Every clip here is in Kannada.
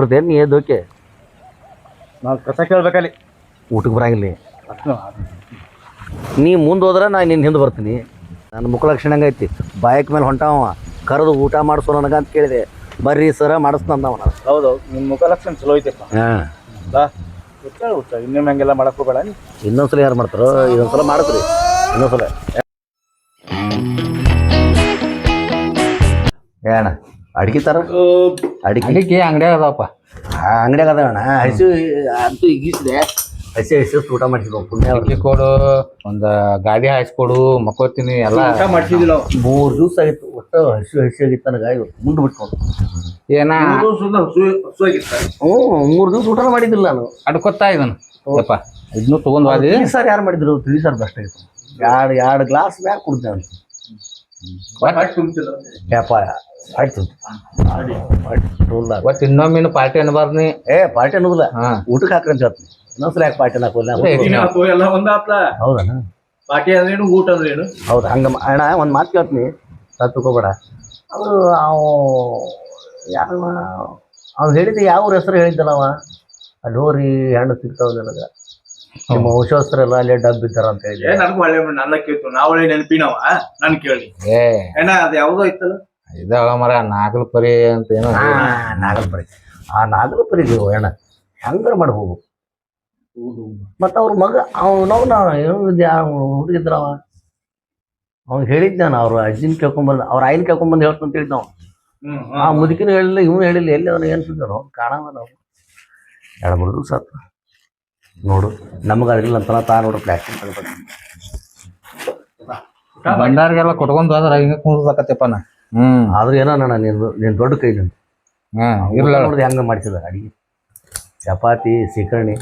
ಕುಡಿರ್ತೇನೆ ನೀ ಎದ್ದೋಕೆ ನಾವು ಕಸ ಕೇಳ್ಬೇಕಲ್ಲಿ. ಊಟಕ್ಕೆ ಬರಂಗಿಲ್ಲ ನೀ. ಮುಂದೆ ಹೋದ್ರೆ ನಾ ನಿನ್ನ ಹಿಂದೆ ಬರ್ತೀನಿ. ನನ್ನ ಮುಖ ಲಕ್ಷಣ ಹಂಗೈತಿ ಬಾಯಕ್ ಮೇಲೆ ಹೊಂಟಾವ ಕರೆದು ಊಟ ಮಾಡಿಸೋ ನನಗೆ ಅಂತ ಕೇಳಿದೆ. ಬರ್ರಿ ಸರ ಮಾಡಿಸ್ನಂದವ ನಾನು. ಹೌದು ನಿಮ್ಮ ಮುಖ ಲಕ್ಷಣ ಚಲೋ ಐತಪ್ಪ. ಹಾಂ. ಬಾ. ಇನ್ನೊಮ್ಮೆ ಹಂಗೆಲ್ಲ ಮಾಡಕ್ ಹೋಗ್ಬೇಡ ನೀ. ಇನ್ನೊಂದ್ಸಲ ಯಾರು ಮಾಡ್ತಾರೋ ಇದೊಂದ್ಸಲ ಮಾಡಿಸ್ರಿ ಇನ್ನೊಂದ್ಸಲ. ಏನ ಅಡ್ಗೆ ತರ? ಅಡಿಕೆ. ಅಡಿಕೆ ಅಂಗಡಿಯಾಗ ಅದಾವಪ್ಪ. ಅಂಗಡಿಯಾಗ ಅದಾವಣ್ಣ. ಹಸಿ ಅಂತೂ ಈಗಿಸಿದೆ. ಹಸಿ ಹಸಿ ಊಟ ಮಾಡಿಸಿದ್ವು ಪುಣ್ಯ ಅವ್ರಿಗೆ. ಅಡಿಕೆ ಕೊಡು ಒಂದ ಗಾಡಿ ಹಾಯಿಸ್ಕೊಡು ಮಕ್ಕೋತೀನಿ ಎಲ್ಲ. ಊಟ ಮಾಡ್ಸಿದ್ವಿ ನಾವು ಮೂರು ದಿವಸ ಆಗಿತ್ತು ಒಟ್ಟು ಹಸಿ ಹಸಿ ಆಗಿತ್ತು ನನಗೆ ಇವತ್ತು ಮುಂದೆ ಬಿಟ್ಕೊಂಡು. ಏನ? ಹ್ಞೂ ಮೂರು ದಿವಸ ಊಟ ಮಾಡಿದ್ದಿಲ್ಲ ನಾನು. ಅಡ್ಕೊತಾ ಇದನ್ನು? ಯಪ್ಪ ಇದನ್ನು ತಗೊಂಡ್ ಹೋದಿ ಸಾರು ಯಾರು ಮಾಡಿದ್ರು? ತಿಳಿ ಸರ್ ಬೆಸ್ಟ್ ಆಗಿತ್ತು. ಎರಡು ಎರಡು ಗ್ಲಾಸ್ ಮ್ಯಾಗ ಕುಡ್ದೆ ಇನ್ನೊಮ್ಮೆ ಆಯ್ತು ಒಟ್ಟು ಇನ್ನೊಮ್ಮಿನ ಪಾರ್ಟಿ ಅನ್ಬಾರ್ದು ನೀ ಏ ಪಾರ್ಟಿ ಅನ್ನೋದಿಲ್ಲ. ಹಾ. ಊಟಕ್ಕೆ ಹಾಕ್ರಂತ ಹೇಳ್ತೀನಿ. ಇನ್ನೊಂದ್ಸಲ ಯಾಕೆ ಪಾರ್ಟಿ ಹಾಕೋಲ್ಲ ಏ, ಎಲ್ಲ ಒಂದಾತ್ಲ? ಹೌದಾ ಪಾಟಿ ಅಂದ್ರೇನು ಊಟ ಅಂದ್ರೇನು ಹೌದು ಹಂಗ ಅಣ್ಣ ಒಂದು ಮಾತು ಕೇಳ್ತೀನಿ. ತಪ್ಪಕೋಬೇಡ. ಅವರು ಅವು ಯಾರು ಅವ್ನು ಹೇಳಿದ್ದೆ ಯಾವ ಹೆಸರು ಹೇಳಿದ್ದಲ್ಲವ? ಅವ ಅಲ್ಲಿ ಹೋರಿ ಹೆಣ್ಣು ಸಿಗ್ತಾವ ನನಗೆ. ನಿಮ್ಮ ವಂಶಸ್ಥರೆಲ್ಲ ಅಲ್ಲೇ ಡಬ್ ಇದ್ದಾರ ಅಂತ ಏ ಹೇಳಿದೆ ನನಗೂ ಒಳ್ಳೆ ನನ್ನ ಕೇಳ್ತು ನಾವಳೆ ಒಳ್ಳೆ ನೆನಪಿನವ ನನ್ ಕೇಳಿ. ಏ. ಏನ ಅದು ಯಾವ್ದೋ ಇತ್ತಲ್ಲ? ಇದಾವ ಮರ ನಾಗಲ್ ಪರಿ ಅಂತ ಏನೋ ಆ ನಾಗಲ್ಪರಿ. ಆ ದೇವ ಅಣ್ಣ ಹೆಂಗಾರ ಮಾಡಿ ಹೋಗು? ಮತ್ತ ಅವ್ರ ಮಗ ಅವನವನ ಹುಡುಗಿದ್ರವ ಅವ್ನು ಹೇಳಿದ್ದ ನಾನು ಅವ್ರ ಅಜ್ಜಿನ ಕೇಳ್ಕೊಂಬಂದು ಅವ್ರ ಆಯಿನ ಕೇಳ್ಕೊಂಬಂದು ಹೇಳ್ತು ಅಂತ ಹೇಳಿದ್ದ ನಾವು ಆ ಮುದುಕಿನ ಹೇಳಿಲ್ಲ ಇವನು ಹೇಳಿಲ್ಲ ಎಲ್ಲಿ ಅವನು ಏನು ಸುದ್ದ ನಾವು ಕಾಣವ ನಾವು ಎರಡು ಮೂರು ದಿವಸ ನೋಡು. ನಮಗೆ ಅದಿಲ್ಲ ಅಂತ ತಾ ನೋಡು ಪ್ಲಾಸ್ಟಿಕ್ ತಗೋಬೇಕು ಬಂಡಾರಿಗೆಲ್ಲ ಕೊಟ್ಕೊಂಡು ಹೋದ್ರ ಹಿಂಗೆ ಕುಂದ್ರಕತ್ತಪ್ಪ ನಾ. ಹ್ಞೂ ಆದ್ರೆ ಏನೋ ನಾನು ನೀನು ನೀನು ದೊಡ್ಡ ಕೈ ನಿಂದು. ಹ್ಮ್ ಇರ್ಲ ನೋಡಿದೆ ಹೆಂಗೆ ಮಾಡಿಸಿದ ಅಡಿಗೆ. ಚಪಾತಿ ಸಿಕರ್ಣಿ.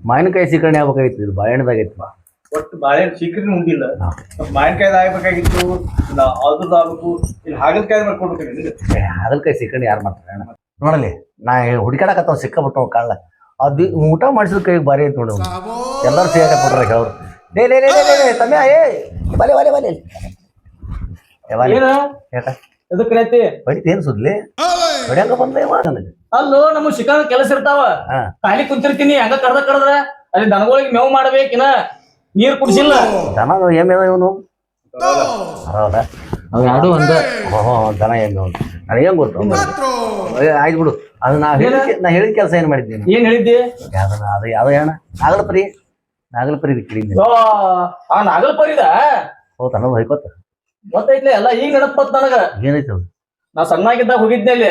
ಮಾವಿನಕಾಯಿ ಸಿಕರ್ಣಿ ಆಗ್ಬೇಕಾಗಿತ್ತು ಇದು ಬಾಳೆಹಣ್ಣದಾಗೈತಿ ಬಾ. ಒಟ್ಟು ಬಾಳೆಹಣ್ಣು ಸೀಕ್ರೆಟ್ ಉಂಡಿಲ್ಲ. ಹಾ. ಮಾವಿನಕಾಯ್ದು ಆಗ್ಬೇಕಾಗಿತ್ತು ಅದ್ರದ್ದು ಆಗ್ಬೇಕು ಇಲ್ಲಿ ಹಾಗಲಕಾಯಿ ಮಾಡ್ಕೊಡ್ಬೇಕು ಹಾಗಲಕಾಯಿ ಸಿಕರ್ಣಿ ಯಾರು ಮಾಡ್ತಾರೆ ನೋಡಲಿ ನಾ ಹುಡುಕಾಡಕತ್ತವ ಸಿಕ್ಕಾಬಿಟ್ಟು ಕಾಳ ಅದು ಊಟ ಮಾಡಿಸಿದ ಕೈಗೆ ಭಾರಿ ಐತಿ ನೋಡಿ. ಎಲ್ಲರೂ ಸೇರಿ ಕೊಟ್ರೆ ಹೇಳೋರು ಲೇ ಲೇ ಲೇ ಲೇ ಲೇ, ತಮ್ಮ ಏ ಬಲೆ ಬಲೆ ಬಲೆ. ಏ, ಬಲೆ. ಏನ? ಯಾಕ? ಎದಕ್ ಐತಿ ಏನು ಸುದ್ಲಿ? ಬಡಿಯಂಗ ಬಂದೆ ನನಗೆ ಅಲ್ಲೋ ನಮಗ್ ಸಿಕ್ಕ ಕೆಲಸ ಇರ್ತಾವ. ಖಾಲಿ ಕುಂತಿರ್ತೀನಿ ಹಂಗ ಕಡ್ದ ಕಡ್ದ್ರ ಅಲ್ಲಿ ದನಗಳಿಗೆ ಮೇವು ಮಾಡ್ಬೇಕಿನ ನೀರ್ ಕುಡಿಸಿಲ್ಲ. ದನ ಎಮ್ಮೆ ಇವನು? ಹೌದ ಅವ್ ಎರಡು ಒಂದ. ದನ ಏನು ನನಗೇನ್ ಗೊತ್ತು? ಆಯ್ತು ಬಿಡು. ಅದು ನಾ ಹೇಳಿದ ನಾ ಹೇಳಿದ ಕೆಲಸ ಏನ್ ಮಾಡಿದ್ದೀನಿ? ಏನ್ ಹೇಳಿದ್ದೆ? ಯಾವ್ದನ ಅದು ಯಾವ್ದು ಹೇಳ ನಾಗಲಪರಿ. ನಾಗಲಪರಿ ನಾಗಲ ಪರಿ ಕೇಳಿದ್ದೆ ಆ ನಾಗಲ್ ಪರಿದ ಹೌದು ಅನ್ನೋದು ಹೊಯ್ಕೋತ ಗೊತ್ತೈತ್ಲೆ ಎಲ್ಲ ಈಗ ನೆನಪತ್ ನನಗ. ಏನೈತೆ ಅದು? ನಾ ಸಣ್ಣಾಗಿದ್ದಾಗ ಹೋಗಿದ್ನೆ ಅಲ್ಲಿ.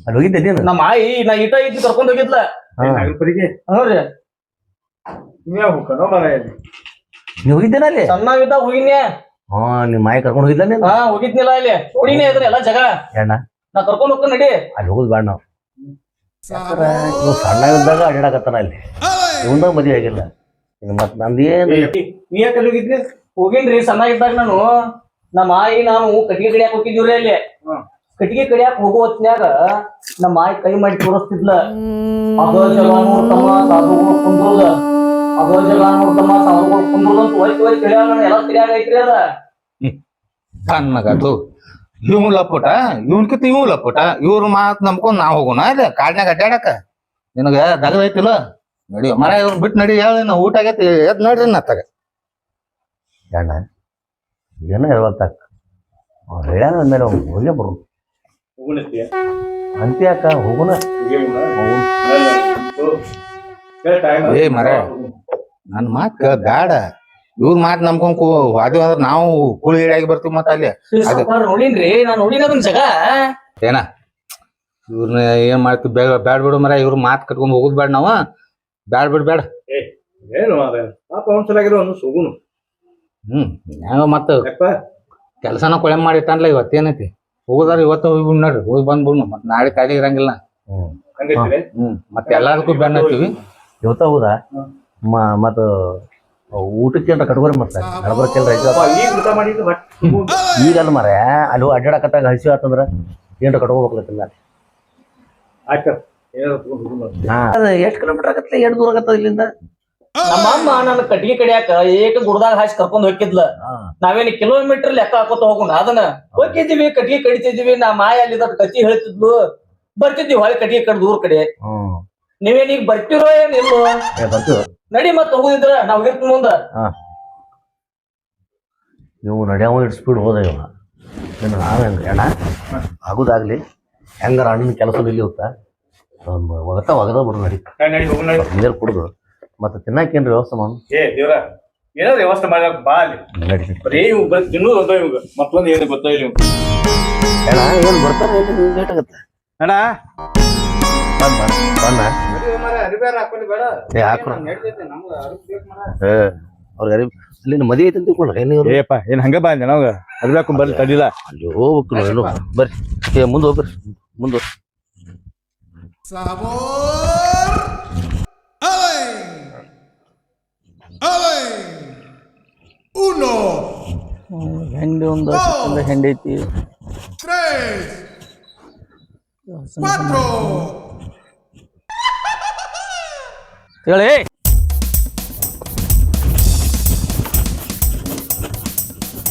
ಅಲ್ಲಿ ಹೋಗಿದ್ದೆ ನೀನು ನಮ್ಮ ಆಯಿ ನಾ ಇಟ ಇದ್ದು ಕರ್ಕೊಂಡು ಹೋಗಿದ್ಲ. ನಾಗಲ್ಪರಿಗೆ? ನೋಡ್ರಿ ನೀವೇ ಹೋಗ್ಕನೋ ಮರ ಇಲ್ಲಿ? ನೀ ಹೋಗಿದ್ದೇನ ಅಲ್ಲಿ? ಸಣ್ಣಾಗಿದ್ದಾಗ ಹೋಗಿನ್ಯ? ಹಾ ನಿಮ್ಮ ಮಾಯಿ ಕರ್ಕೊಂಡು ಹೋಗಿದ್ಲ ನೀನು ಹಾ ಹೋಗಿದ್ನಿಲ್ಲ ಅಲ್ಲಿ. ನೋಡಿನೇ ಇದ್ರೆ ಎಲ್ಲ ಜಗ ಎಣ್ಣ ನಾ ಕರ್ಕೊಂಡು ಹೋಗ್ಕ ನಡಿ. ಅಲ್ಲಿ ಹೋಗುದು ಬೇಡ ನಾವು. ಸಣ್ಣ ಇದ್ದಾಗ ಅಡ್ಡಾಡಕತ್ತಾನ ಅಲ್ಲಿ ಇವಂದಾಗ ಮದುವೆ ಆಗಿಲ್ಲ. ಇನ್ನು ಮತ್ತೆ ನಂದು ಏನು ನೀ ಯಾಕೆ ಅಲ್ಲಿ ಹೋಗಿದ್ರಿ ಹೋಗಿನ್ರಿ ಸಣ್ಣಾಗಿದ್ದಾಗ ನಾನು. ನಮ್ಮ ಆಯಿ ನಾವು ಕಟ್ಟಿಗೆ ಕಡಿಯಾಕ ಹೋಗಿದ್ದೀವ್ರಿ ಅಲ್ಲಿ. ಕಟ್ಟಿಗೆ ಕಡಿಯಾಕ ಹೋಗೋ ಹೊತ್ನ್ಯಾಗ ನಮ್ಮ ಆಯಿ ಕೈ ಮಾಡಿ ತೋರಿಸ್ತಿದ್ಲ. ಅದೋ ಜಗ ನೋಡ್ತಮ್ಮ ಸಾಧುಗಳು ಕುಂದ್ರದ. ಅದ ನೋಡ್ತಮ್ಮ ಸಾಧುಗಳು ಕುಂದ್ರದ ಅಂತ ತಿಳಿಯಾಗ ಎಲ್ಲ ತಿಳಿಯಾಗ ಐತ್ರಿ ಅದ. ಇವ್ ಲಪ್ಪುಟ ಇವನ್ಕಿತ ಇವ್ ಲಪ್ಪುಟ ಇವ್ರ ಮಾತ್ ನಂಬ್ಕೊಂಡ್ ನಾವ್ ಹೋಗೋಣ ಇಲ್ಲ ಕಾಡ್ನ್ಯಾಗ ಅಡ್ಡಾಡಕ ನಿನಗ ದಗದೈತಿಲ್ಲ ನಡಿಯೋ ಮರ ಇವ್ರನ್ನ ಬಿಟ್ಟು ನಡಿ ಹೇಳ ನಾ ಊಟ ಆಗೈತಿ ಎದ್ ನೋಡ್ರಿ ನತ್ತಾಗ ಏನ ಏನೋ ಹೇಳ್ಬೇಕ ಅವ್ರು ಹೇಳ್ಯಾನ ಅವ್ನು ಹೋಗೇ ಬರು ಅಂತ್ಯಾಕ ಹೋಗುನ ಹೋಗುಣ ಏ ಮರ. ನನ್ನ ಮಾತ್ ಬ್ಯಾಡ ಇವ್ರ ಮಾತ್ ನಂಬ್ಕೊಂಡ್ ಕೂ ಅದು ಅಂದ್ರ ನಾವು ಕೂಳಿ ಹಿಡಿಯಾಗಿ ಬರ್ತೀವಿ ಮತ್ತ ಅಲ್ಲಿ. ಅದೇ. ನೋಡಿನ್ರಿ ನಾನ್ ನೋಡಿನ ಅದನ್ ಜಗ. ಏನ? ಇವ್ರನ್ನ ಏನ್ ಮಾಡ್ತೀವಿ? ಬೇಡ ಬ್ಯಾಡ್ ಬಿಡು ಮರ ಇವ್ರ ಮಾತ್ ಕಟ್ಕೊಂಡ್ ಹೋಗುದ್ ಬೇಡ ನಾವ? ಬ್ಯಾಡ್ ಬಿಡ್ ಬೇಡ ಏನು ಅದ ಪಾಪ ಒಂದ್ಸಲಾಗಿರೋ ಒಂದು ಸುಗುನು. ಹ್ಮ್ ಯಾವ ಮತ್ತ ಕೆಲಸನ ಕೊಳೆ ಇವತ್ ಇವತ್ತೇನೈತಿ ಹೋಗುದಾರ ಇವತ್ತು ಹೋಗಿ ನೋಡ್ರಿ ಹೋಗಿ ಬಂದ್ಬಿಡ್ನು ಮತ್ ನಾಳೆ ಕಾಲಿ ಇರಂಗಿಲ್ಲ. ಹ್ಮ್ ಮತ್ತೆ ಎಲ್ಲದಕ್ಕೂ ಬೆನ್ನ ಹತ್ತೀವಿ ಇವತ್ತ ಹೌದಾ ಮ ಮತ್ತು ಊಟಕ್ಕೆ ಅಂತ ಕಟ್ಕೋರಿ ಮತ್ತೆ ನಡಬರ್ಕೆಲ್ಲ ರೈತ ಅಪ್ಪ, ಈಗ ಊಟ ಮಾಡಿದ್ದು ಬಟ್ ಈಗ ಅಲ್ಲ ಮರ ಅಲ್ಲಿ ಅಡ್ಡಾಡಕತ್ತಾಗ ಹಸಿ ಆತಂದ್ರ ಏನ್ರ ಕಟ್ಕೋಬೇಕಲ್ಲ ಎಷ್ಟು ಕಿಲೋಮೀಟರ್ ಆಗತ್ತೆ? ಎಷ್ಟು ದೂರ ಆಗತ್ತ ಇಲ್ಲಿಂದ. ನಮ್ಮ ಅಮ್ಮ ನನ್ನ ಕಟ್ಟಿಗೆ ಕಡಿಯಾಕ ಏಕ ಗುಡ್ದಾಗ ಹಾಸಿ ಕರ್ಕೊಂಡ್ ಹೋಗಿದ್ಲ ನಾವೇನು ಕಿಲೋಮೀಟರ್ ಲೆಕ್ಕ ಹಾಕೋತ ಹೋಗೋಣ ಅದನ್ನ ಹೋಗಿದ್ದೀವಿ ಕಟ್ಟಿಗೆ ಕಡಿತಿದ್ವಿ ನಾ ಮಾಯ ಅಲ್ಲಿ ಕತಿ ಹೇಳ್ತಿದ್ಲು. ಬರ್ತಿದ್ವಿ ಹೊಳೆ ಕಟ್ಟಿಗೆ ಕಡೆ ದೂರ ಕಡೆ. ನೀವೇನೀಗ ನೀವೇನ್ ಈಗ ಬರ್ತಿರೋ ಏನ್ ಇಲ್ಲೋ? ಬರ್ತೀವ ನಡಿ ಮತ್ ಹೋಗುದಿದ್ರ ನಾವ್ ಇರ್ತೀನಿ ಮುಂದ. ನೀವು ನಡೆಯವ ಇಟ್ ಸ್ಪೀಡ್ ಹೋದ ಇವ ಇನ್ನು ನಾನು ಹೆಂಗೆ ಅಣ್ಣ ಆಗುದಾಗ್ಲಿ. ಹೆಂಗಾರ ಅಣ್ಣನ ಕೆಲಸ ಇಲ್ಲಿ ಹೋಗ್ತ? ಒಗತ ಒಗದ ಬಿಡು ನಡಿ. ನಡಿ ಹೋಗು ನಡಿ. ನೀರು ಕುಡ್ದು. ಮತ್ತೆ ತಿನ್ನಕ್ಕೇನ್ರಿ ವ್ಯವಸ್ಥೆ ಮಾಡು? ಏ ದೇವ್ರ ಏನಾದ್ರು ವ್ಯವಸ್ಥೆ ಮಾಡಕ್ ಬಾ ಅಲ್ಲಿ. ನಡಿ. ಬರೀ ಇವು ಬರೀ ತಿನ್ನೋದು ಒಂದ ಇವಾಗ. ಮತ್ತೊಂದು ಏನು ಗೊತ್ತಾ ಇಲ್ಲಿ ಅಣ್ಣ ಏನು ಬರ್ತಾರೆ ಎಲ್ಲಿ ಲೇಟ್ ಆಗುತ್ತೆ. ಅಣ್ಣ ಬಂದ ಬಂದ ಏ ಹಾಕೋಣ ಏ ಅವ್ರಿಗೆ ಅರಿ ಅಲ್ಲಿ ಮದುವೆ ಐತೆ ಅಂತ ತಿಳ್ಕೊಂಡ್ರೆ ಏನು ಇವ್ರು? ಏಪ್ಪ ಏನ್ ಹಂಗ ಬಾ ನಾವ್ ಅದ್ಬೇಕು ಬರ್ಲಿ ತಡಿಲ್ಲ ಅಲ್ಲಿ ಹೋಗ್ಬೇಕು ನಾವು ಎಲ್ಲೋ ಬರ್ರಿ. ಏ ಮುಂದೆ ಹೋಗ್ರಿ ಮುಂದೆ ಹೆಂಡಿ ಒಂದು ಹೆಂಡೈತಿ. ಐತಿ ಹೇಳಿ.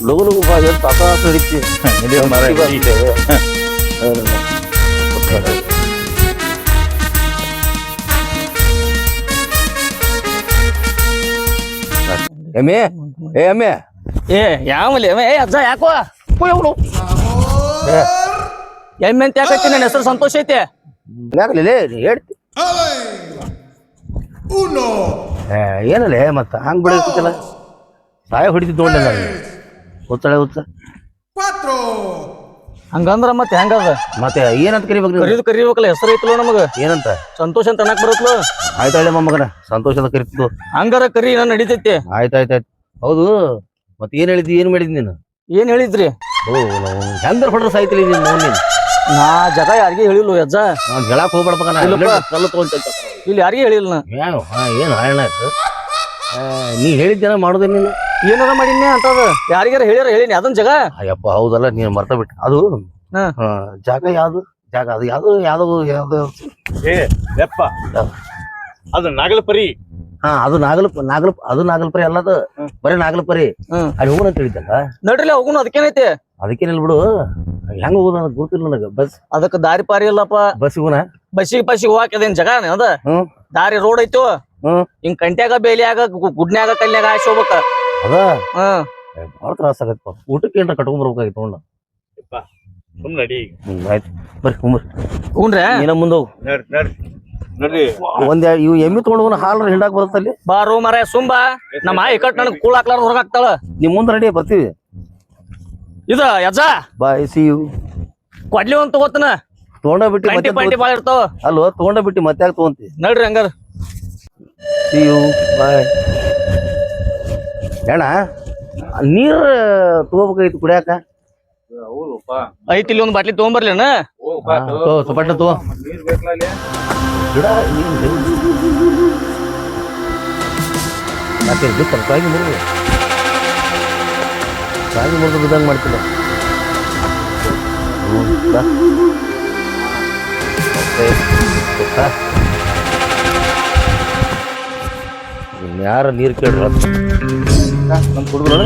ಲಗು ಲಗು ಬಾ ಏನು ತಾತ ಹಿಡಿತಿ. ಎಮ್ಮೆ ಏ ಎಮ್ಮೆ. ಏ ಯಾವಲ್ಲಿ ಏ ಅಜ್ಜ ಯಾಕೋ? ಅವನು. ಎಮ್ಮೆ ಅಂತ ಯಾಕೈತಿ ನನ್ನ ಹೆಸರು ಸಂತೋಷ ಐತಿ. ಯಾಕಲೇ ಹೇಳ್ತಿ. ¡Ale! Uno, ಏ ಏನಲ್ಲೇ ಮತ್ತೆ ಹಂಗೆ ಬಿಡಬೇಕಲ್ಲ ಸಾಯ ಹೊಡಿತಿದ್ದು ಒಳ್ಳೆ ಗೊತ್ತಾಳೆ ಗೊತ್ತ. ಹಂಗಂದ್ರ ಮತ್ತೆ ಹೆಂಗದ? ಮತ್ತೆ ಏನಂತ ಕರಿಬೇಕು ನೀವು ಕರಿದು ಕರಿಬೇಕಲ್ಲ ಹೆಸರು ಐತಲ್ಲ ನಮಗ? ಏನಂತ? ಸಂತೋಷ ಅಂತ ಅನ್ನಕ್ ಬರುತ್ತಲ್ಲ ಆಯ್ತಾಳೆ ಮೊಮ್ಮಗನ ಅಂತ ಕರಿತಿದ್ದು ಹಂಗಾರ ಕರಿ ನಾನು ನಡೀತೈತಿ. ಆಯ್ತು ಆಯ್ತು ಆಯ್ತು. ಹೌದು ಮತ್ತೆ ಏನು ಹೇಳಿದ್ದಿ ಏನು ಮಾಡಿದ್ದಿ ನೀನು? ಏನ್ ಹೇಳಿದ್ರಿ? ಓ ನಾವು ಹೆಂಗಾರ ಹೊಡ್ರ ಸಾಯ್ತಿಲ್ಲ ನೀನು ನೀನು. ನಾ ಜಗ ಯಾರಿಗೆ ಹೇಳಿಲ್ಲ ಅಜ್ಜ. ನಾವು ಹೇಳಕ್ ಹೋಗ್ಬಿಡ್ಬೇಕಲ್ಲ. ಕಲ್ಲು ತೊಗೊಂತ ಇಲ್ಲಿ ಯಾರಿಗೆ ಹೇಳಿಲ್ಲ ನಾ. ಯಾವ ಏನು ಆ, ನೀ ಹೇಳಿದ್ದೇನ ಮಾಡೋದೇ ನೀನು? ಏನಾರ ಮಾಡಿನ ಅಂತದ? ಯಾರಿಗಾರ ಹೇಳ್ಯಾರ ಹೇಳಿನಿ ಅದನ್ ಜಗ? ಅಯ್ಯಪ್ಪ ಹೌದಲ್ಲ ನೀನು ಮರ್ತ ಬಿಟ್ಟು. ಅದು ಹಾ. ಆ, ಜಾಗ ಯಾವ್ದು? ಜಾಗ ಅದು ಯಾವ್ದು? ಯಾವ್ದು ಯಾವ್ದು? ಏ ಯಪ್ಪ. ಅದು ನಾಗಲ ಪರಿ ಹಾ ಅದು ನಾಗಲ ನಾಗಲ ಅದು ನಾಗಲ್ಪರಿ ಅಲ್ಲದ ಬರೀ ನಾಗಲ್ಪರಿ. ಹ್ಮ್. ಅಲ್ಲಿ ಹೋಗೋಣ ಅಂತ ಹೇಳಿದ್ದಲ್ಲ ನಡ್ರಿಲ್ಲ ಹೋಗುನು ಅದಕ್ಕೇನೈತಿ? ಅದಕ್ಕೆ ನಿಲ್ ಬಿಡು. ಹೆಂಗ್ ಹೋಗೋದು ನನಗೆ ಗೊತ್ತಿಲ್ಲ ನನಗೆ. ಬಸ್ ಅದಕ್ಕ ದಾರಿ ಪಾರಿ ಇಲ್ಲಪ್ಪ. ಬಸ್ ಹೋಗೋಣ ಬಸ್ಸಿಗೆ ಪಸ್ಸಿಗೆ ಹೋಗಾಕ ಅದೇನ್ ಜಗ ಅದ? ಹ್ಮ್. ದಾರಿ ರೋಡ್ ಐತೋ? ಹ್ಮ್. ಹಿಂಗ್ ಕಂಟ್ಯಾಗ ಬೇಲಿಯಾಗ ಗು- ಗುಡ್ನ್ಯಾಗ ಕಲ್ಯಾಗ ಆಯ್ಸಿ ಹೋಗ್ಬೇಕ. ಅದ? ಹ್ಮ್ ಭಾಳ ತ್ರಾಸ ಆಗತ್ತಪ್ಪ ಊಟಕ್ಕೆ ಏನ್ರ ಕಟ್ಕೊಂಡ್ ಬರ್ಬೇಕಾಗಿತ್ತು ನೋಡ ಸುಮ್ನಡಿ ಹ್ಮ್ ಆಯ್ತು. ಬರ್ರಿ ಕುಂಬ್ರಿ ಏನ ಮುಂದೆ ಹೋಗು. ನಡ್ರಿ ನಡ್ರಿ. ಒಂದ್ ಇವು ಎಮ್ಮಿ ತೊಗೊಂಡು ಹಾಲ್ರ ಹಿಂಡಾಕ್ ಬರುತ್ತಲ್ಲಿ. ಬಾರು ಮರ ಸುಂಬ ನಮ್ಮ ಆಯಿ ಕಟ್ ನನಗ್ ಕೂಳ್ ಹಾಕ್ಲಾರ್ದ ಹೊರಗಾಕ್ತಾಳ ನಿಮ್ ಮುಂದೆ ರೆಡಿ ಬರ್ತೀವಿ. ಇದ ಯಜ್ಜ. ಬಾಯ್ ಸಿ ಯು ಕೊಡ್ಲಿ ಒಂದ್ ತಗೋತನ. ತಗೊಂಡ ಬಿಟ್ಟು ಮತ್ತೆ ಪಂಟಿ ಬಾಳ ಇರ್ತಾವ. ಅಲ್ವ ತಗೊಂಡ ಬಿಟ್ಟು ಮತ್ತೆ ಯಾಕೆ ತಗೊಂತಿ? ನಡ್ರಿ ಹಂಗಾರ. ಸಿ ಯು ಬಾಯ್ ಅಣ್ಣ ನೀರ್ ತಗೋಬೇಕಾಗಿತ್ತು ಕುಡಿಯಾಕ? ಐತಿ ಇಲ್ಲಿ ಒಂದ್ ಬಾಟ್ಲಿ ತಗೊಂಬರ್ಲೇನ? ಹೋಗಪ್ಪ ತಗೋ. ಮುರಿದು. ಕಾಗಿ ಮುರಿದು ಬಿದ್ದಂಗೆ ಮಾಡ್ತಿಲ್ಲ. ಮತ್ತೆ? ಇನ್ಯಾರ ನೀರು ಕೇಳ್ರ ನಮ್ಮ ಕುಡಿದ್ರು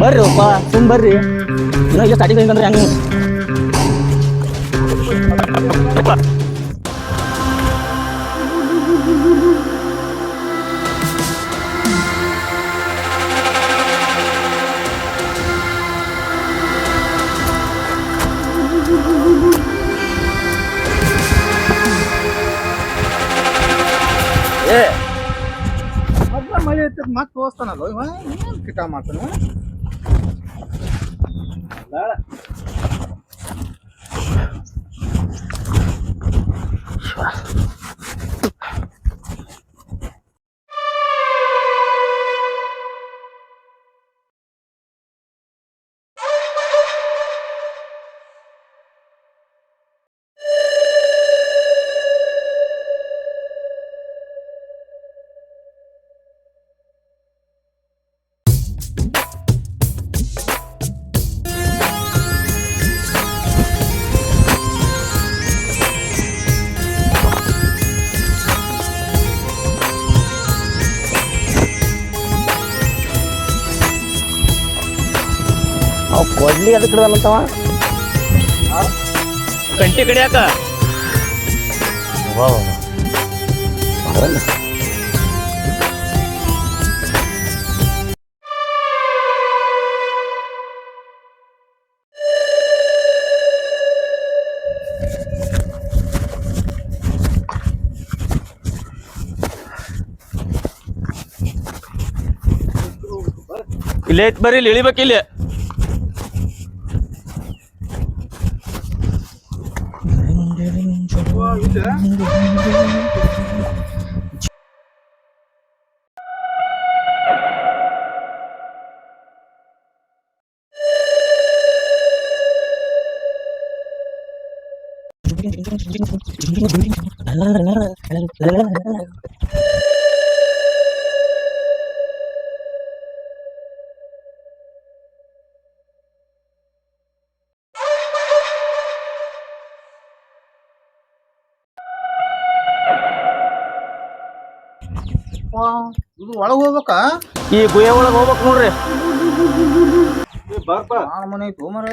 ಬರ್ರಿ ಒಪ್ಪ ಸುಮ್ ಬರ್ರಿ. ಈಗ ಸ್ಟಾರ್ಟಿಂಗ್ ಹೆಂಗಂದ್ರೆ ಹೆಂಗ? ಹಾಕಿದ್ ಮತ್ತೆ ತೋರಿಸ್ತಾನಲ್ಲ ಇವ ಏನು ಕಿಟ ಮಾಡ್ತಾನೆ ಬಾಟ್ಲಿ ಅದಕ್ಕೆ ಹಿಡ್ದಾನಂತವ ಕಂಟಿ ಕಡಿಯಾಕ ವಾ ಇಲ್ಲೇ ಐತ್ ಬರ್ರಿ ಇಲ್ಲಿ. ಇದು ಒಳಗ್ ಹೋಗ್ಬೇಕಾ? ಈ ಗುಹೆ ಒಳಗೆ ಹೋಗ್ಬೇಕು ನೋಡ್ರಿ. ಆ ಮನೆ ಐತಿ ಮರ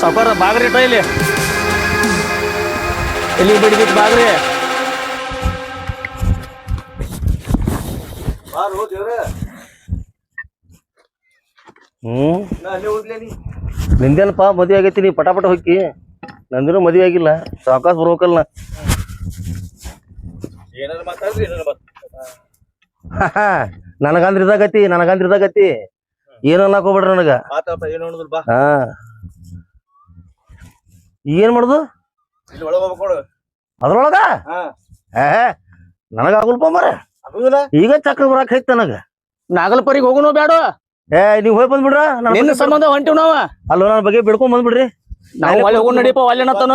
ಸಾವುಕಾರ ಬಾಗ್ರಿ ಇಟ್ಟ ಇಲ್ಲಿ. ಎಲ್ಲಿ ಬಿಡ್ಬಿಟ್ಟು ಬಾಗ್ರಿ? ಹ್ಮ್. ನಿಂದೇನಪ್ಪ ಮದುವೆ ಆಗೈತಿ ನೀ ಪಟಾಪಟ ಹೋಗಿ ನಂದಿನೂ ಮದುವೆ ಆಗಿಲ್ಲ ಸಾವಕಾಶ ಬರ್ಬೇಕಲ್ಲ ನನಗಂದ್ರಿದಾಗತಿ ನನಗಂದ್ರಿದಾಗತಿ ನನಗಂದ್ರ ಇದಾಗತಿ ನನಗಂದ್ರ ಇದಾಗತಿ. ಏನು ಅನ್ನಕ್ ಹೋಗ್ಬೇಡ್ರಿ ನನಗ? ಹಾ. ಏನ್ ಮಾಡುದು? ಅದ್ರೊಳಗ? ಹಾ. ಏ ನನಗ ಆಗುಲ್ಪ ಮರ ಆಗುದಿಲ್ಲ. ಈಗ ಚಕ್ರ ಬರಕ್ ಐತ್ ನನಗ. ನಾಗಲ್ಪರಿಗೆ ಹೋಗುನು ಬೇಡ ಏ ನೀವ್ ಹೋಗಿ ಬಂದ್ಬಿಡ್ರ? ನಿನ್ನ ಸಂಬಂಧ ಹೊಂಟಿವ್ ನಾವ? ಅಲ್ಲೋ ನನ್ನ ಬಗ್ಗೆ ಬಿಡ್ಕೊಂಡ್ ಬಂದ್ಬಿಡ್ರಿ. ನಾವು ಒಳ್ಳೆ ಹೋಗೋಣ ನಡೀಪ ಅಲ್ಲೇನತ್ತನ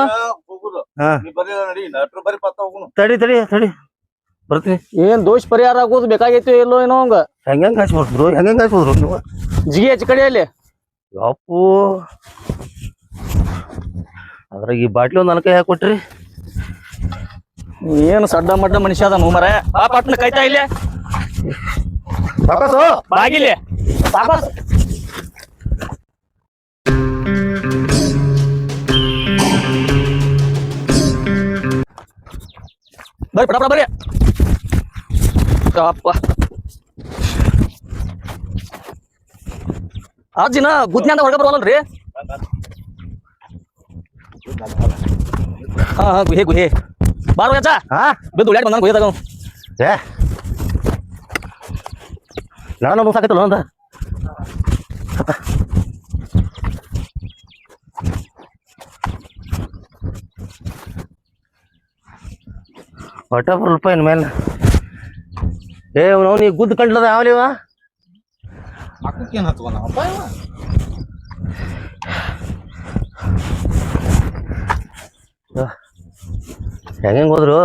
ಹೋಗುದು. ನೀ ಬರೀ ನಡಿ ನಟ್ರು ಬರೀ ಪತ್ತ ಹೋಗುನು. ತಡಿ ತಡಿ ತಡಿ. ಬರ್ತೀನಿ. ಏನ್ ದೋಷ ಪರಿಹಾರ ಆಗೋದು ಬೇಕಾಗೈತಿ ಇಲ್ಲೋ ಏನೋ ಹಂಗ? ಹೆಂಗ್ ಹಾಸ್ಬಿಡ್ರು ಹೆಂಗ್ ಹಾಸ್ಬಿಡ್ರು ನೀವು? ಜಿಗಿ ಹೆಚ್ಚು ಕಡೆಯಲ್ಲಿ ಅಪ್ಪು ಅದ್ರಾಗ ಈ ಬಾಟ್ಲಿ ಒಂದ್ ನನ್ನ ಯಾಕೆ ಕೊಟ್ರಿ. ಏನು ಸಡ್ಡ ಮಡ್ಡ ಮನುಷ್ಯ ಅದ ಮರ ಆ ಪಟ್ನ ಕೈತಾ ಇಲ್ಲೇ. ವಾಪಸ್ ಬಾಗಿಲೆ. ವಾಪಸ್ ಬರ್ರಿ ಪಡ ಬರ್ರಿ. ಅಪ್ಪ ಬುದ್ಧಿ ಗುದ್ನ್ಯಾಂದ ಹೊರಗೆ ಬರವಲ್ರಿ ಹಾ ಹಾ ಗುಹೆ ಗುಹೆ ಬಾರೋ ಅಜ್ಜ ಹಾ ಬಿದ್ದು ಉಳ್ಯಾಡ್ ಬಂದಾನ ಗುಹೆದಾಗ ಏ ನಾನು ಸಾಕೈತಲ್ಲ ಅಂತ ಹೊಟ್ಟ ರೂಪಾಯಿ ಮೇಲೆ ಏ ಅವ್ನು ನೀ ಗುದ್ದು ಕಂಡ್ಲದ ಯಾವಲಿವ ಮಕ್ಕಕ್ಕೇನ್ ಹತ್ಕೊಂಡಪ್ಪ ಇವ ಹೆಂಗೆ ಹೋದ್ರು?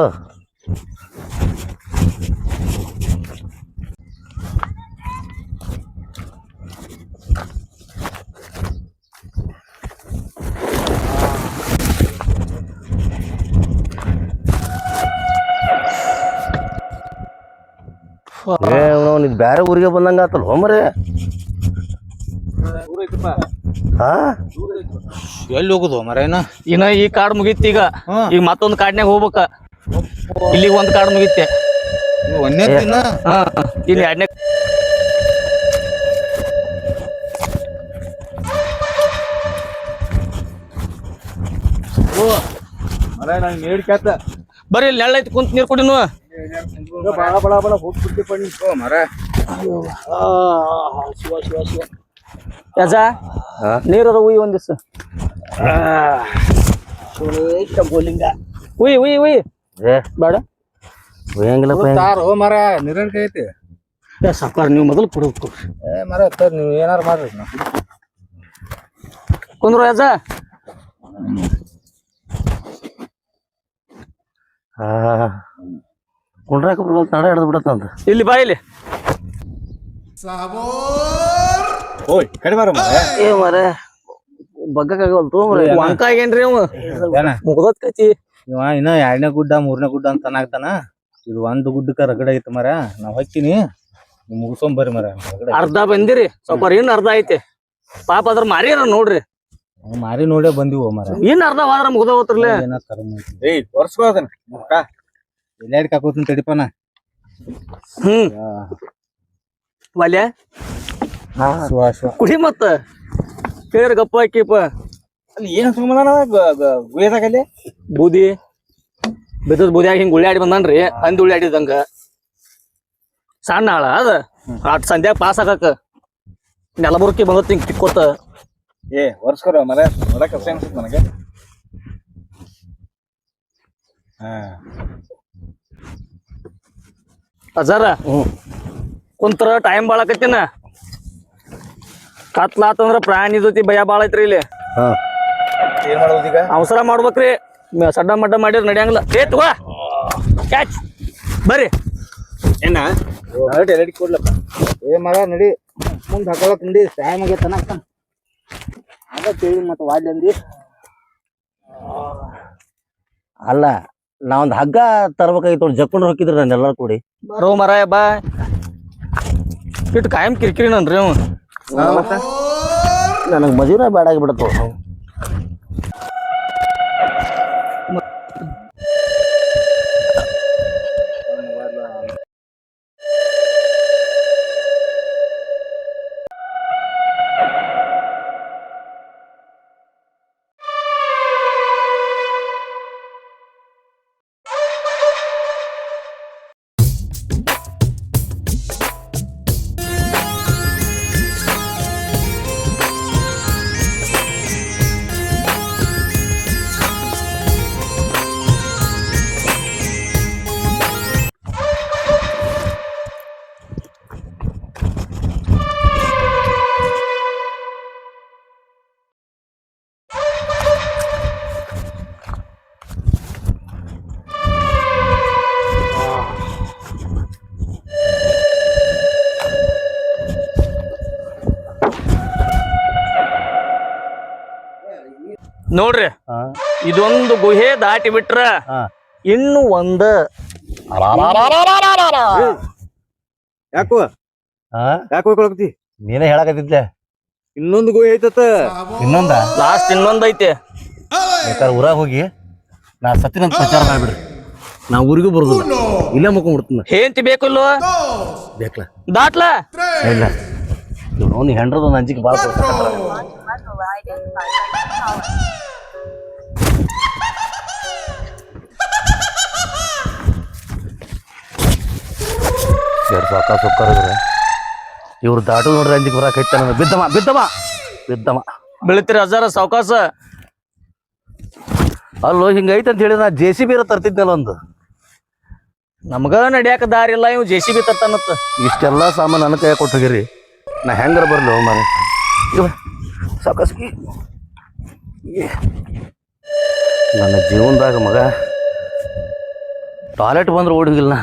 ಬ್ಯಾರೆ ಊರಿಗೆ ಬಂದಂಗ ಆತಲ್ ಹೋಮರೇ ಹಾ? ಎಲ್ಲಿ ಹೋಗುದು ಮರೇನ ಇನ್ನ ಈ ಕಾರ್ಡ್ ಮುಗೀತಿ ಈಗ. ಹ್ಮ್. ಈಗ ಮತ್ತೊಂದ್ ಕಾರ್ಡ್ನ್ಯಾಗ ಹೋಗ್ಬೇಕ. ಇಲ್ಲಿ ಒಂದ್ ಕಾರ್ಡ್ ಮುಗೀತೆ ಒಂದೇ ದಿನ? ಹಾ ಇಲ್ಲಿ ಎರಡನೇ ಮರ ನಂಗೆ ನೀಡ್ ಕ್ಯಾತ ಬರ್ರಿ ಇಲ್ಲಿ ನೆಳ್ಳ ಐತಿ ಕುಂತ ನೀರ್ ಕುಡಿನು. ಬಳ ಬಳ ಬಳ ಹೋಗ್ಬಿಡ್ತೀಪ್ಪ ನೀ ಮರ ಶಿವ ಶಿವ ಶಿವ. ಯಜ. ಹಾ? ನೀರ್ ಒಂದ್ ಉಯ್ ಒಂದಿವ್ಸ ಉಯ್ ಉಯ್ ಉಯ್. ಏ ಬೇಡ. ತಾರು ಮರ ನಿರಂಕ ಐತಿ. ಏ ಸಾಕಾರ ನೀವು ಮೊದಲು ಕುಡಿಬೇಕು ಏ ಮರ ತರ್ ನೀವು ಏನಾರು ಮಾಡ್ರಿ ಕುಂದ್ರ ಹಾ ಕುಂಡ್ರಾಕ ಬರಲ್ಲ ತಡ ಹಿಡ್ದು ಬಿಡತ್ತಂತ. ಇಲ್ಲಿ ಬಾ ಇಲ್ಲಿ. Sabor. ಓಯ್ ಕಡಿಮೆ ಮರ ಏ ಮರೆ ಬಗ್ಗಕ್ಕಾಗವಲ್ ತೋ ಮರೆ ವಂಕ ಆಗೇನ್ರಿ ಅವ ಏನ? ಮುಗ್ದತ್ ಇವ ಇನ್ನ ಎರಡನೇ ಗುಡ್ಡ ಮೂರನೇ ಗುಡ್ಡ ಅಂತ ಅನ್ನಾಗ್ತಾನ. ಇದು ಒಂದ್ ಗುಡ್ಡಕ್ಕ ರಗಡ ಐತಿ ಮರ ನಾವ್ ಹೋಗ್ತೀನಿ. ನೀವ್ ಮುಗಿಸ್ಕೊಂಡ್ ಬರ್ರಿ ಮರ ಅರ್ಧ ಬಂದಿರಿ. ಸ್ವಲ್ಪ ಇನ್ ಅರ್ಧ ಐತಿ. ಪಾಪ ಅದ್ರ ಮಾರಿರ ನೋಡ್ರಿ. ಮಾರಿ ನೋಡೇ ಬಂದಿವು ಮರ ಇನ್ ಅರ್ಧ ವಾದ್ರ ಮುಗ್ದ ಹೋತ್ರಲ್ಲ. ಏಯ್ ತೋರ್ಸ್ಕೋ ಅದನ್ನ. ಮುಖ. ಎಲ್ಲಾಡಿ ಕಾಕೋತೀನಿ ತಡಿಪನ ಹ್ಮ್. ಶಿವ ಕುಡಿ ಮತ್ತ. ಕೇಳಿರ ಗಪ್ಪ ಹಾಕಿಪ್ಪ ಅಲ್ಲಿ ಏನ್ ಸುಮ್ಮನ ಗುಯ್ಯದಾಗಲ್ಲಿ ಬೂದಿ. ಬಿದ್ದದ ಬೂದಿಯಾಗ ಹಿಂಗ್ ಗುಳ್ಳಿ ಆಡಿ ಬಂದನ್ರಿ ಅಂದ್ ಉಳ್ಳಾಡಿದಂಗ ಸಣ್ಣ ಆಳ ಅದ. ಅಟ್ ಸಂಧ್ಯಾಗ ಪಾಸ್ ಆಗಾಕ. ನೆಲಬುರ್ಕಿ ಬಂದತ್ ಹಿಂಗ್ ತಿಕ್ಕೋತ. ಏ ಒರ್ಸ್ಕೊರ ಮರ. ನೋಡಕ್ ಕಷ್ಟ ಅನ್ಸುತ್ತೆ ನನಗೆ. ಹಾ. ಅಜಾರ. ಕುಂತ್ರ ಟೈಮ್ ಬಾಳ ಆಕತ್ತಿನ ಕತ್ಲಾತಂದ್ರ ಪ್ರಾಣಿ ಜೊತೆ ಭಯ ಬಾಳ ಐತ್ರಿ ಇಲ್ಲಿ. ಏನ್ ಮಾಡೋದು ಈಗ? ಅವಸರ ಮಾಡ್ಬೇಕ್ರಿ. ಮ- ಸಡ್ಡ ಮಡ್ಡ ಮಾಡಿರ್ ನಡಿಯಂಗಿಲ್ಲ. ಏ ತಗೋ. ಕ್ಯಾಚ್ ಬರ್ರಿ. ಏನ? ಕೊಡ್ಲಪ್ಪ. ಏ ಮಗ ನಡಿ. ಮುಂದೆ ಹಾಕೊಳಕ್ ನಡಿ. ಟೈಮ್ ಆಗೈತೆ ಅನ್ನಕ್ಕ ಅದ ಕೇಳಿ ಮತ್ತ ಅಂದಿ. ಅಲ್ಲ ನಾ ಒಂದು ಹಗ್ಗ ತರ್ಬೇಕಾಗಿತ್ತು ಅವ್ರು ಜಕ್ಕೊಂಡು ಹೋಗಿದ್ರು ನಾನು ಎಲ್ಲರೂ ಕೂಡಿ. ಬರೋ ಮರಾಯ ಬಾ ಇಟ್ಟು ಕಾಯಂ ಕಿರಿಕಿರಿ ನನ್ರಿ ಅವ. ನನಗೆ ಮಜೂರ ಬೇಡ ಆಗಿಬಿಡತ್ತು ನೋಡ್ರಿ ಇದೊಂದು ಗುಹೆ ದಾಟಿ ಬಿಟ್ರ. ಇನ್ನು ಒಂದ ಯಾಕೋ ಯಾಕೋ ನೀನೇ ಹೇಳಕತ್ತಿದ್ಲೆ ಇನ್ನೊಂದು ಗುಹೆ ಐತತ್ತ ಇನ್ನೊಂದ ಲಾಸ್ಟ್ ಇನ್ನೊಂದ್ ಐತೆ ಬೇಕಾದ್ರೆ ಊರಾಗ ಹೋಗಿ ನಾ ಸತ್ತಿನಂತ ಪ್ರಚಾರ ಮಾಡ್ಬಿಡ್ರಿ ನಾ ಊರಿಗೂ ಬರುದು ಇಲ್ಲೇ ಮುಕ್ಕೊಂಡ್ಬಿಡ್ತೀನಿ ಹೇಂತಿ ಬೇಕು ಇಲ್ಲೋ ಬೇಕಲ್ಲ ದಾಟ್ಲಾ ಇಲ್ಲ ಇವನು ಹೆಂಡ್ರದ ಒಂದು ಅಂಜಿಕೆ ಭಾಳ ಎರಡು ಸಾಕ ಸುಕ್ಕರ್ ಇವ್ರೆ ಇವ್ರು ದಾಟು ನೋಡ್ರಿ ಅಂಜಿಕೆ ಬರಾಕೈತೆ ನನಗೆ. ಬಿದ್ದಮ್ಮ ಬಿದ್ದವ ಬಿದ್ದಮ್ಮ. ಬೆಳಿತೀರಿ ಹಜಾರ ಸಾವಕಾಶ ಅಲ್ಲೋ ಹಿಂಗೈತೆ ಅಂತ ಹೇಳಿ ನಾ ಜೆ ಸಿ ಬಿ ತರ್ತಿದ್ನಲ್ಲ ಒಂದು. ನಮಗ ನಡ್ಯಾಕ ದಾರಿ ಇಲ್ಲ ಇವ್ ಜೆ ಸಿ ಬಿ ತರ್ತಾನತ್ತ ಇಷ್ಟೆಲ್ಲ ಸಾಮಾನು ನನ್ನ ಕೈ ಕೊಟ್ಟು ಹೋಗಿರಿ. ನಾ ಹೆಂಗಾರ ಬರ್ಲಿ ಹೋಗ್ ಮನೆ ಸಾವಕಾಸ. ನನ್ನ ಜೀವನದಾಗ ಮಗ ಟಾಯ್ಲೆಟ್ ಬಂದ್ರೆ ಓಡಿ ಹೋಗಿಲ್ಲ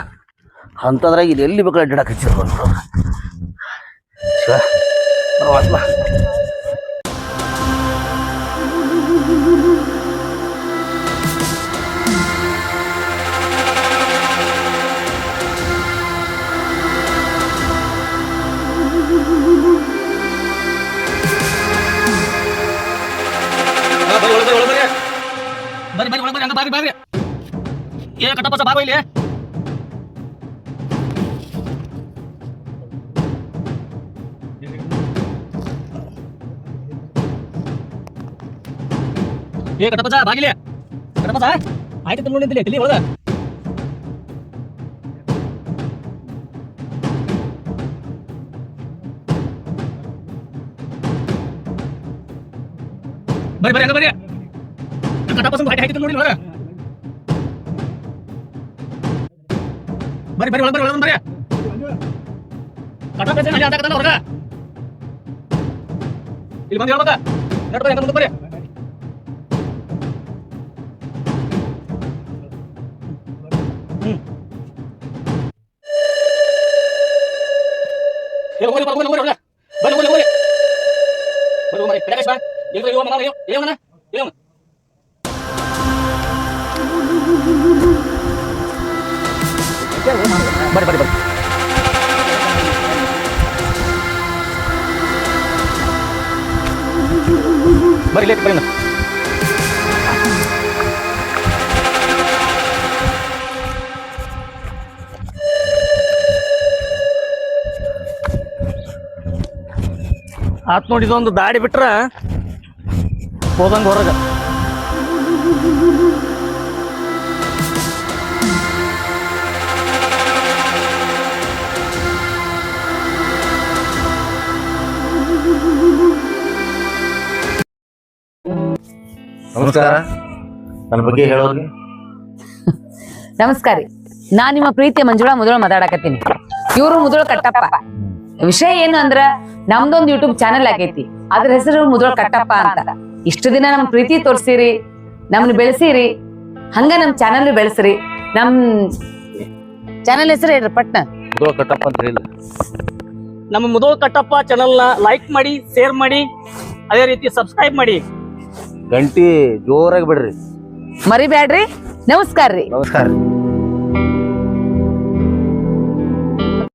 ಅಂಥದ್ರಾಗ ಇದು ಎಲ್ಲಿ ಬೇಕಾದ್ರೆ ಅಡ್ಡಾಡಕ್ಕೆ ಶಿವ ಬರಿ ಬರ್ರಿ ಬರ್ರಿ ಬರಿ ಬರ್ರಿ ಹಂಗ ಬಾರಿ ಬಾರಿ ಏ, ಕಟ್ಟಪ್ಪ ಬಾರೋ ಇಲ್ಲಿ. ಏ ಕಟ್ಟಪ್ಪಸ ಬಾಗಿಲೆ. ಕಟ್ಟಪ್ಪಸ ಆಯ್ತು ನೋಡಿ ನಿಂತಿಲ್ಲ ತಿಳಿ ಒಳಗ. ಬರ್ರಿ ಬರ್ರಿ, ಹಂಗ ಬರ್ರಿ. ಗಾಡಿ ಹಾಕಿತ್ತು ನೋಡಿ ಒಳಗ. ಬರ್ರಿ ಬರ್ರಿ, ಒಳಗೆ ಬರ್ರಿ ಒಳಗೆ ಬರ್ರಿ. ಕಟ್ಟಪ್ಪಸ ಅಲ್ಲಿ ಆಟಾಕತ್ತಾನ ಹೊರಗ. ಇಲ್ಲಿ ಬಂದು ಹೇಳ್ಬೇಕ. ನಡ್ ಬರ್ರಿ ಹಂಗ ಮುಂದೆ ಬರ್ರಿ. ಬರ್ರಿ ಬರ್ರಿ ಬರ್ರಿ ಬರ್ರಿ ಲೇಟ್ ಬರೀ ಆತ್ ನೋಡಿ ಇದೊಂದು ದಾಡಿ ಬಿಟ್ರ ಹೋದಂಗ ಹೊರಗ. ನಮಸ್ಕಾರ. ನನ್ನ ಬಗ್ಗೆ ಹೇಳೋದ್ರಿ ನಮಸ್ಕಾರ ರೀ. ನಾ ನಿಮ್ಮ ಪ್ರೀತಿಯ ಮಂಜುಳಾ ಮೊದಲು ಮಾತಾಡಕತ್ತೀನಿ. ಇವರು ಮೊದಲು ಕಟ್ಟಪ್ಪ. ವಿಷಯ ಏನು ಅಂದ್ರ ನಮ್ದೊಂದು ಯೂಟ್ಯೂಬ್ ಚಾನೆಲ್ ಆಗೈತಿ. ಅದ್ರ ಹೆಸರು ಮುದ್ರೋಳ್ ಕಟ್ಟಪ್ಪ ಅಂತ. ಇಷ್ಟು ದಿನ ನಮ್ ಪ್ರೀತಿ ತೋರ್ಸಿರಿ ನಮ್ನ ಬೆಳೆಸಿರಿ ಹಂಗ ನಮ್ ಚಾನೆಲ್ ಬೆಳೆಸ್ರಿ. ನಮ್ ಚಾನೆಲ್ ಹೆಸರು ಹೇಳ್ರಿ ಪಟ್ನ? ಕಟ್ಟಪ್ಪ ಅಂತ ಹೇಳಿ ನಮ್ಮ ಮುದೋಳ್ ಕಟ್ಟಪ್ಪ ಚಾನೆಲ್ನ ನ ಲೈಕ್ ಮಾಡಿ ಶೇರ್ ಮಾಡಿ ಅದೇ ರೀತಿ ಸಬ್ಸ್ಕ್ರೈಬ್ ಮಾಡಿ. ಗಂಟಿ ಜೋರಾಗಿ ಬಿಡ್ರಿ. ಮರಿಬ್ಯಾಡ್ರಿ. ನಮಸ್ಕಾರ ರೀ ನಮಸ್ಕಾರ